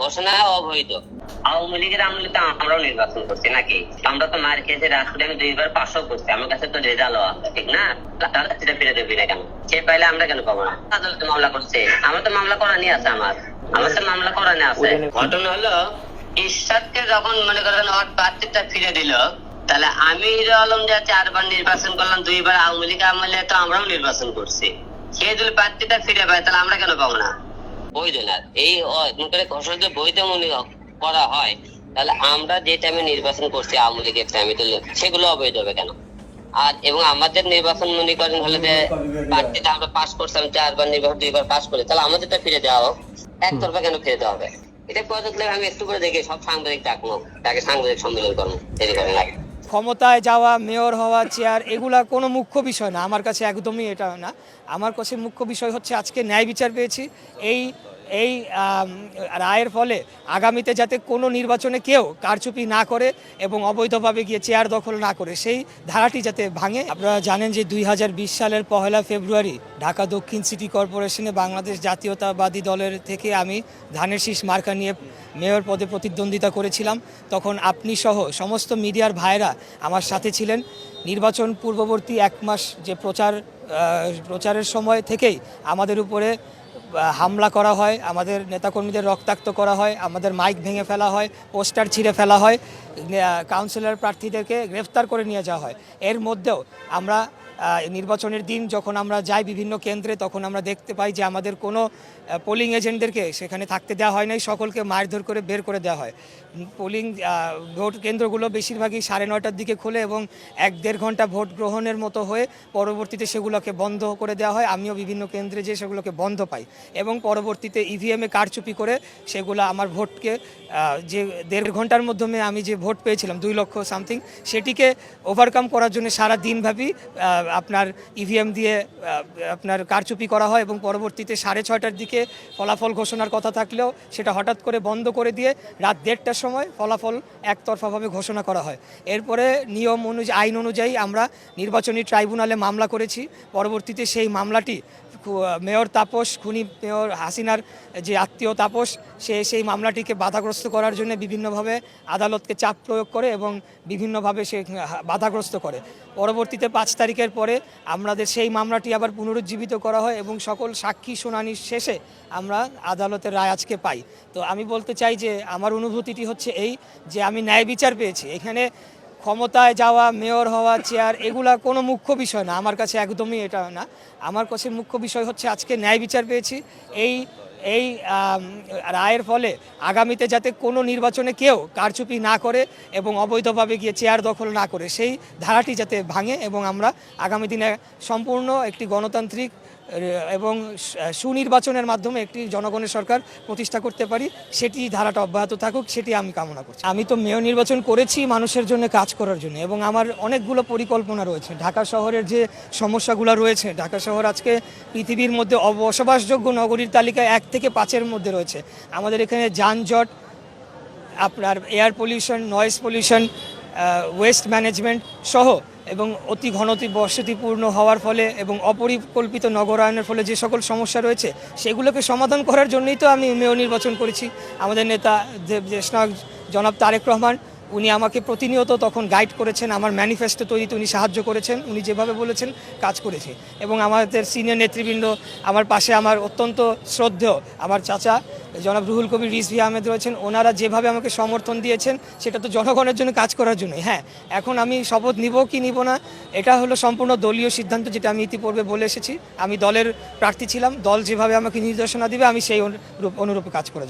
ঘোষণা অবৈধ। আওয়ামী লীগের আমলে তো আমরাও নির্বাচন করছি নাকি? আমরা তো মার খেয়েছি আমি দুইবার পাশও করছি। আমার কাছে তো রেজাল্টও আছে ঠিক না? তাহলে সেটা ফিরে দেবি না কেন? সে পাইলে আমরা কেন পাবো না? আদালতে মামলা করছে। আমার তো মামলা করা নিয়ে আছে আমার। আমার তো মামলা করা নিয়ে আছে। ঘটনা হলো ঈশ্বরকে যখন মনে করেন ওর প্রার্থীটা ফিরে দিল তাহলে আমি হিরো আলম যা চারবার নির্বাচন করলাম দুইবার আওয়ামী লীগ আমলে তো আমরাও নির্বাচন করছি। সে যদি প্রার্থীটা ফিরে পায় তাহলে আমরা কেন পাবো না? বৈধ না। এই করে ঘোষণা যদি বৈধ মনে করা হয়। তাহলে আমরা যে টাইমে নির্বাচন করছি, আওয়ামী লীগের টাইমে তো সেগুলো অবৈধ হবে কেন? আর, এবং আমাদের নির্বাচন মনে করেন হলে যে প্রার্থীটা আমরা পাস করছিলাম চারবার নির্বাচন, দুইবার পাস করে, তাহলে আমাদেরটা ফিরে দেওয়া হোক। একতরফা কেন ফিরে দেওয়া হবে? এটা কথা তুলে আমি একটু করে দেখি, সব সাংবাদিক ডাকবো, তাকে সাংবাদিক সম্মেলন করব, দেরি করে লাগে ক্ষমতায় যাওয়া, মেয়র হওয়া চেয়ার এগুলা কোনো মুখ্য বিষয় না। আমার কাছে একদমই এটা না। আমার কাছে মুখ্য বিষয় হচ্ছে, আজকে ন্যায় বিচার পেয়েছি। এই এই রায়ের ফলে আগামীতে যাতে কোনো নির্বাচনে কেউ কারচুপি না করে এবং অবৈধভাবে গিয়ে চেয়ার দখল না করে, সেই ধারাটি যাতে ভাঙে। আপনারা জানেন যে দুই হাজার বিশ সালের পহেলা ফেব্রুয়ারি ঢাকা দক্ষিণ সিটি কর্পোরেশনে বাংলাদেশ জাতীয়তাবাদী দলের থেকে আমি ধানের শীষ মার্কা নিয়ে মেয়র পদে প্রতিদ্বন্দ্বিতা করেছিলাম। তখন আপনি সহ সমস্ত মিডিয়ার ভাইরা আমার সাথে ছিলেন। নির্বাচন পূর্ববর্তী এক মাস যে প্রচার প্রচারের সময় থেকেই আমাদের উপরে হামলা করা হয়, আমাদের নেতাকর্মীদের রক্তাক্ত করা হয়, আমাদের মাইক ভেঙে ফেলা হয়, পোস্টার ছিঁড়ে ফেলা হয়। কাউন্সিলর প্রার্থীদেরকে গ্রেফতার করে নিয়ে যাওয়া হয়। এর মধ্যেও আমরা নির্বাচনের দিন যখন আমরা যাই বিভিন্ন কেন্দ্রে, তখন আমরা দেখতে পাই যে আমাদের কোনো পোলিং এজেন্টদেরকে সেখানে থাকতে দেওয়া হয় নাই, সকলকে মারধর করে বের করে দেওয়া হয়। পোলিং ভোট কেন্দ্রগুলো বেশিরভাগই সাড়ে নয়টার দিকে খোলে এবং এক দেড় ঘণ্টা ভোট গ্রহণের মতো হয়ে পরবর্তীতে সেগুলোকে বন্ধ করে দেওয়া হয়। আমিও বিভিন্ন কেন্দ্রে যে সেগুলোকে বন্ধ পাই এবং পরবর্তীতে ইভিএমে কারচুপি করে সেগুলো আমার ভোটকে যে দেড় ঘণ্টার মাধ্যমে আমি যে ভোট পেয়েছিলাম, দুই লক্ষ সামথিং সেটিকে ওভারকাম করার জন্য সারা দিনব্যাপী আপনার ইভিএম দিয়ে আপনার কারচুপি করা হয় এবং পরবর্তীতে সাড়ে ছয়টার দিকে ফলাফল ঘোষণার কথা থাকলেও সেটা হঠাৎ করে বন্ধ করে দিয়ে রাত দেড়টার সময় ফলাফল একতরফাভাবে ঘোষণা করা হয়। এরপরে নিয়ম অনুযায়ী, আইন অনুযায়ী আমরা নির্বাচনী ট্রাইব্যুনালে মামলা করেছি। পরবর্তীতে সেই মামলাটি মেয়র তাপস, খুনি মেয়র হাসিনার যে আত্মীয় তাপস, সে সেই মামলাটিকে বাধাগ্রস্ত করার জন্য বিভিন্নভাবে আদালতকে চাপ প্রয়োগ করে এবং বিভিন্নভাবে সে বাধাগ্রস্ত করে। পরবর্তীতে পাঁচ তারিখের পরে আমাদের সেই মামলাটি আবার পুনরুজ্জীবিত করা হয় এবং সকল সাক্ষী শুনানির শেষে আমরা আদালতের রায় আজকে পাই। তো আমি বলতে চাই যে, আমার অনুভূতিটি হচ্ছে এই যে, আমি ন্যায় বিচার পেয়েছি। এখানে ক্ষমতায় যাওয়া, মেয়র হওয়া চেয়ার এগুলা কোনো মুখ্য বিষয় না। আমার কাছে একদমই এটা না। আমার কাছে মুখ্য বিষয় হচ্ছে আজকে ন্যায় বিচার পেয়েছি। এই এই রায়ের ফলে আগামীতে যাতে কোনো নির্বাচনে কেউ কারচুপি না করে এবং অবৈধভাবে গিয়ে চেয়ার দখল না করে, সেই ধারাটি যাতে ভাঙে এবং আমরা আগামী দিনে সম্পূর্ণ একটি গণতান্ত্রিক এবং সুনির্বাচনের মাধ্যমে একটি জনগণের সরকার প্রতিষ্ঠা করতে পারি, সেটি ধারাটা অব্যাহত থাকুক, সেটি আমি কামনা করছি। আমি তো মেয়র নির্বাচন করেছি মানুষের জন্য, কাজ করার জন্য, এবং আমার অনেকগুলো পরিকল্পনা রয়েছে। ঢাকা শহরের যে সমস্যাগুলো রয়েছে, ঢাকা শহর আজকে পৃথিবীর মধ্যে বসবাসযোগ্য নগরীর তালিকায় এক থেকে পাঁচের মধ্যে রয়েছে। আমাদের এখানে যানজট, আপনার air pollution noise pollution waste management সহ এবং অতি ঘনতি বসতিপূর্ণ হওয়ার ফলে এবং অপরিকল্পিত নগরায়নের ফলে যে সকল সমস্যা রয়েছে, সেগুলোকে সমাধান করার জন্যই তো আমি মেয়র নির্বাচন করেছি। আমাদের নেতা জ্যেষ্ঠ জনাব তারেক রহমান উনি আমাকে প্রতিনিয়ত তখন গাইড করেছেন, আমার ম্যানিফেস্টো তৈরিতে উনি সাহায্য করেছেন, উনি যেভাবে বলেছেন কাজ করেছে। এবং আমাদের সিনিয়র নেতৃবৃন্দ, আমার পাশে আমার অত্যন্ত শ্রদ্ধেয় আমার চাচা, জনাব রুহুল কবির রিজভি আহমেদ রয়েছেন, ওনারা যেভাবে আমাকে সমর্থন দিয়েছেন, সেটা তো জনগণের জন্য কাজ করার জন্যই। হ্যাঁ এখন আমি শপথ নিব কি নিব না, এটা হলো সম্পূর্ণ দলীয় সিদ্ধান্ত, যেটা আমি ইতিপূর্বে বলে এসেছি। আমি দলের প্রার্থী ছিলাম, দল যেভাবে আমাকে নির্দেশনা দিবে, আমি সেই অনুরূপ অনুরূপে কাজ করে